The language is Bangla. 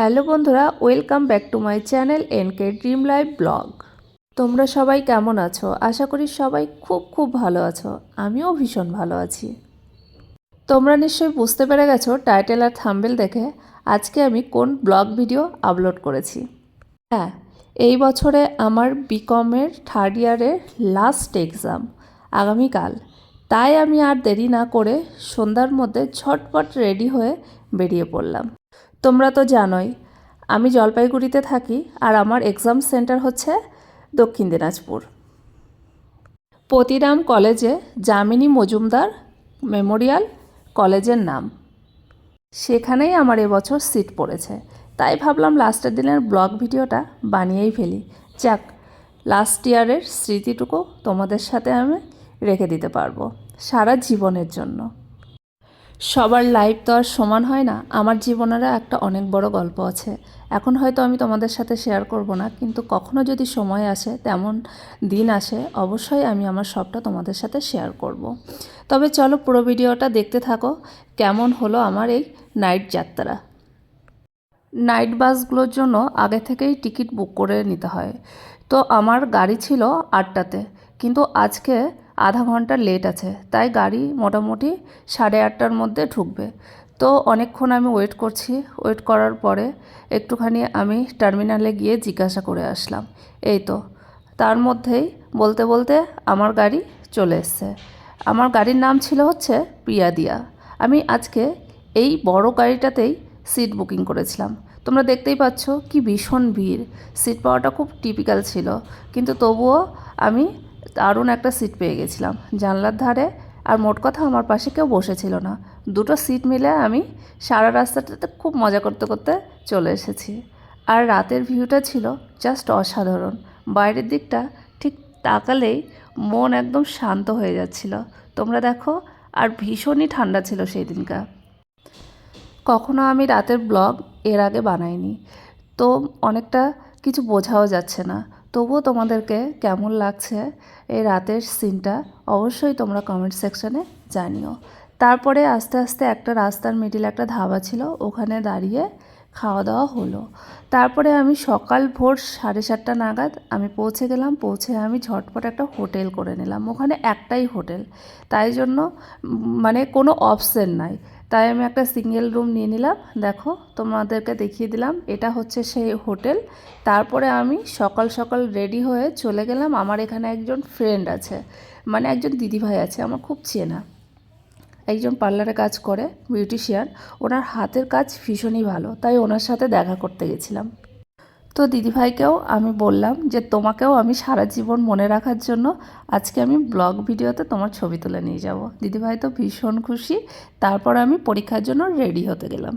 হ্যালো বন্ধুরা, welcome back to my channel NK dream life blog. তোমরা সবাই কেমন আছো? আশা করি সবাই খুব খুব ভালো আছো। আমিও ভীষণ ভালো আছি। তোমরা নিশ্চয়ই বুঝতে পেরে গেছো টাইটেল আর থাম্বেল দেখে আজকে আমি কোন ব্লগ ভিডিও আপলোড করেছি। হ্যাঁ এই বছরে আমার বিকমের থার্ড ইয়ারের লাস্ট এক্সাম আগামীকাল। তাই আমি আর দেরি না করে সন্ধ্যার মধ্যে ঝটপট রেডি হয়ে বেরিয়ে পড়লাম। তোমরা তো জানোই, আমি জলপাইগুড়িতে থাকি আর আমার এক্সাম সেন্টার হচ্ছে দক্ষিণ দিনাজপুর। পতিরাম কলেজে যামিনী মজুমদার মেমোরিয়াল কলেজের নাম। সেখানেই আমার এবছর সিট পড়েছে। তাই ভাবলাম লাস্টের দিনের ব্লগ ভিডিওটা বানিয়েই ফেলি। যাক, লাস্ট ইয়ারের স্মৃতিটুকু তোমাদের সাথে আমি রেখে দিতে পারব সারা জীবনের জন্য। সবার লাইফ তো আর সমান হয় না। আমার জীবনেরও একটা অনেক বড় গল্প আছে। এখন হয়তো আমি তোমাদের সাথে শেয়ার করব না, কিন্তু কখনো যদি সময় আসে, তেমন দিন আসে, অবশ্যই আমি আমার সবটা তোমাদের সাথে শেয়ার করব। তবে চলো পুরো ভিডিওটা দেখতে থাকো, কেমন হলো আমার এই নাইট যাত্রা। নাইট বাসগুলোর জন্য আগে থেকেই টিকিট বুক করে নিতে হয়। তো আমার গাড়ি ছিল আটটাতে, কিন্তু আজকে আধা ঘণ্টা লেট আছে। তাই গাড়ি মোটামুটি সাড়ে আটটার মধ্যে ঢুকবে। তো অনেকক্ষণ আমি ওয়েট করছি। ওয়েট করার পরে একটুখানি আমি টার্মিনালে গিয়ে জিজ্ঞাসা করে আসলাম। এই তো, তার মধ্যেই বলতে বলতে আমার গাড়ি চলে এসছে। আমার গাড়ির নাম ছিল হচ্ছে প্রিয়াদিয়া আমি আজকে এই বড় গাড়িটাতেই সিট বুকিং করেছিলাম। তোমরা দেখতেই পাচ্ছ কি ভীষণ ভিড়। সিট পাওয়াটা খুব টিপিক্যাল ছিল। কিন্তু তবুও আমি দারুণ একটা সিট পেয়ে গেছিলাম, জানলার ধারে। আর মোট কথা আমার পাশে কেউ বসেছিল না। দুটো সিট মিলে আমি সারা রাস্তাটাতে খুব মজা করতে করতে চলে এসেছি। আর রাতের ভিউটা ছিল জাস্ট অসাধারণ। বাইরের দিকটা ঠিক তাকালেই মন একদম শান্ত হয়ে যাচ্ছিল। তোমরা দেখো, আর ভীষণই ঠান্ডা ছিল সেই দিনকা কখনো আমি রাতের ব্লগ এর আগে বানাইনি। তো অনেকটা কিছু বোঝাও যাচ্ছে না। তবুও তোমাদেরকে কেমন লাগছে এই রাতের সিনটা অবশ্যই তোমরা কমেন্ট সেকশানে জানিও। তারপরে আস্তে আস্তে একটা রাস্তার মিডিল একটা ধাবা ছিল, ওখানে দাঁড়িয়ে খাওয়া দাওয়া হলো। তারপরে আমি সকাল ভোর সাড়ে সাতটা নাগাদ আমি পৌঁছে গেলাম, পৌঁছে আমি ঝটপট একটা হোটেল করে নিলাম। ওখানে একটাই হোটেল। তাই জন্য মানে কোনো অপশন নাই। তাই আমি একটা সিঙ্গেল রুম নিয়ে নিলাম। দেখো তোমাদেরকে দেখিয়ে দিলাম, এটা হচ্ছে সেই হোটেল। তারপরে আমি সকাল সকাল রেডি হয়ে চলে গেলাম। আমার এখানে একজন ফ্রেন্ড আছে মানে একজন দিদিভাই আছে, আমার খুব চেনা। একজন পার্লারে কাজ করে, বিউটিশিয়ান। ওনার হাতের কাজ ভীষণই ভালো, তাই ওনার সাথে দেখা করতে গেছিলাম। তো দিদিভাইকেও আমি বললাম যে, তোমাকেও আমি সারা জীবন মনে রাখার জন্য আজকে আমি ব্লগ ভিডিওতে তোমার ছবি তুলে নিয়ে যাব। দিদিভাই তো ভীষণ খুশি, তারপর আমি পরীক্ষার জন্য রেডি হতে গেলাম।